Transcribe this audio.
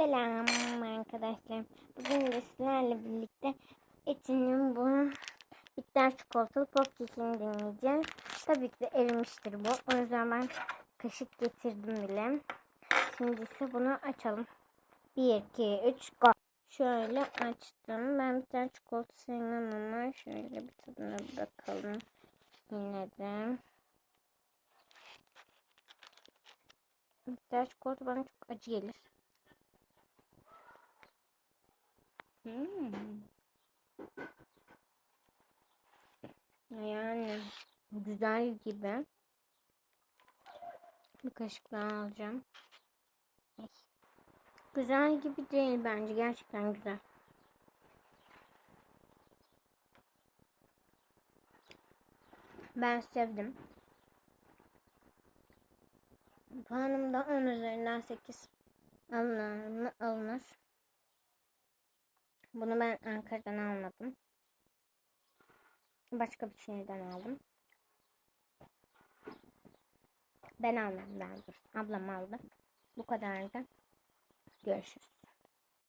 Selam arkadaşlar. Bugün de sizlerle birlikte Etin'in bu bitter çikolatalı popkekini deneyeceğiz. Tabii ki de erimiştir bu. O yüzden ben kaşık getirdim bile. Şimdi ise bunu açalım. 1, 2, 3, go. Şöyle açtım. Ben bitter çikolata sevmem ama şöyle bir tadına bakalım. Yine de. Bitter çikolata bana çok acı gelir. Hmm. Yani güzel gibi. Bir kaşık daha alacağım. Güzel gibi değil bence. Gerçekten güzel. Ben sevdim. Puanım da 10 üzerinden 8 alınır? Alınır. Bunu ben Ankara'dan almadım. Başka bir şehirden aldım. Ben almadım daha doğrusu. Ablam aldı. Bu kadardı. Görüşürüz.